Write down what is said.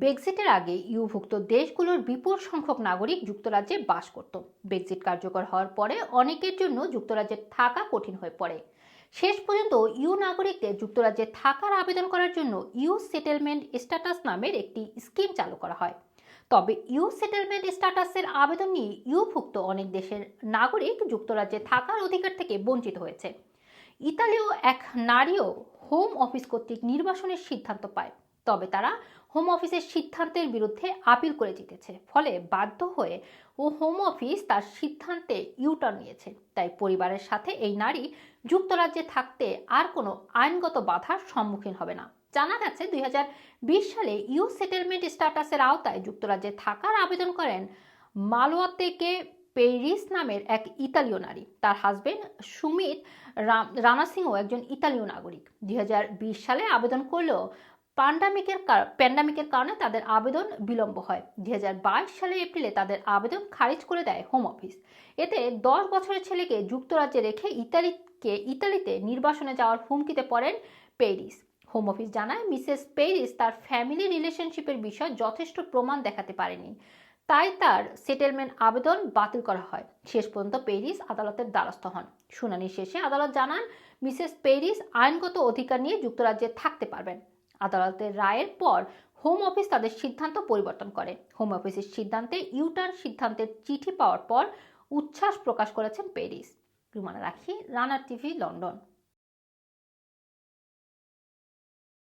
ব্রেক্সিটের আগে ইউভুক্ত দেশগুলোর বিপুল সংখ্যক নাগরিক যুক্তরাজ্যে বাস করত। ব্রেক্সিট কার্যকর হওয়ার পরে অনেকের জন্য যুক্তরাজ্যে থাকা কঠিন হয়ে পড়ে। শেষ পর্যন্ত ইউ নাগরিকদের যুক্তরাজ্যে থাকার আবেদন করার জন্য ইউ সেটেলমেন্ট স্ট্যাটাস নামের একটি স্কিম চালু করা হয়। তবে ইউ সেটেলমেন্ট স্ট্যাটাসের আবেদন নিয়ে ইউভুক্ত অনেক দেশের নাগরিক যুক্তরাজ্যে থাকার অধিকার থেকে বঞ্চিত হয়েছে। ইতালীয় এক নারীও হোম অফিস কর্তৃক নির্বাসনের সিদ্ধান্ত পায়। তবে তারা হোম অফিসের সিদ্ধান্তের বিরুদ্ধে আপিল করে জিতেছে। ফলে বাধ্য হয়ে ও হোম অফিস তার সিদ্ধান্তে ইউটার্ন নিয়েছে। তাই পরিবারের সাথে এই নারী যুক্তরাজ্যে থাকতে আর কোনো আইনগত বাধার সম্মুখীন হবে না। জানা গেছে দু হাজার বিশ সালে ইউ সেটেলমেন্ট স্ট্যাটাসের আওতায় যুক্তরাজ্যে থাকার আবেদন করেন মালোয়া থেকে পেরিস নামের এক ইতালীয় নারী। তার হাজবেন্ড সুমিত রানা সিংও একজন ইতালীয় নাগরিক। দুই হাজার বিশ সালে আবেদন করলেও পান্ডামিকের প্যান্ডামিকের কারণে তাদের আবেদন বিলম্ব হয়। দুই সালে এপ্রিলে তাদের আবেদন খারিজ করে দেয় হোম অফিস এতে দশ বছরের ছেলেকে যুক্তরাজ্যে রেখে ইতালিকে, ইতালিতে নির্বাসনে যাওয়ার হুমকিতে পড়েন পেরিস। হোম অফিস জানায়, মিসেস পেরিস তার ফ্যামিলি রিলেশনশিপের বিষয়ে যথেষ্ট প্রমাণ দেখাতে পারেনি। তাই তার সেটেলমেন্ট আবেদন বাতিল করা হয়। শেষ পর্যন্ত পেরিস আদালতের দ্বারস্থ হন। শুনানি শেষে আদালত জানান, মিসেস পেরিস আইনগত অধিকার নিয়ে যুক্তরাজ্যে থাকতে পারবেন। আদালতের রায়ের পর হোম অফিস তাদের সিদ্ধান্ত পরিবর্তন করে। হোম অফিসের সিদ্ধান্তে ইউটার্ন সিদ্ধান্তের চিঠি পাওয়ার পর উচ্ছ্বাস প্রকাশ করেছেন প্যারিস রুমানা রাখি রানার টিভি, লন্ডন।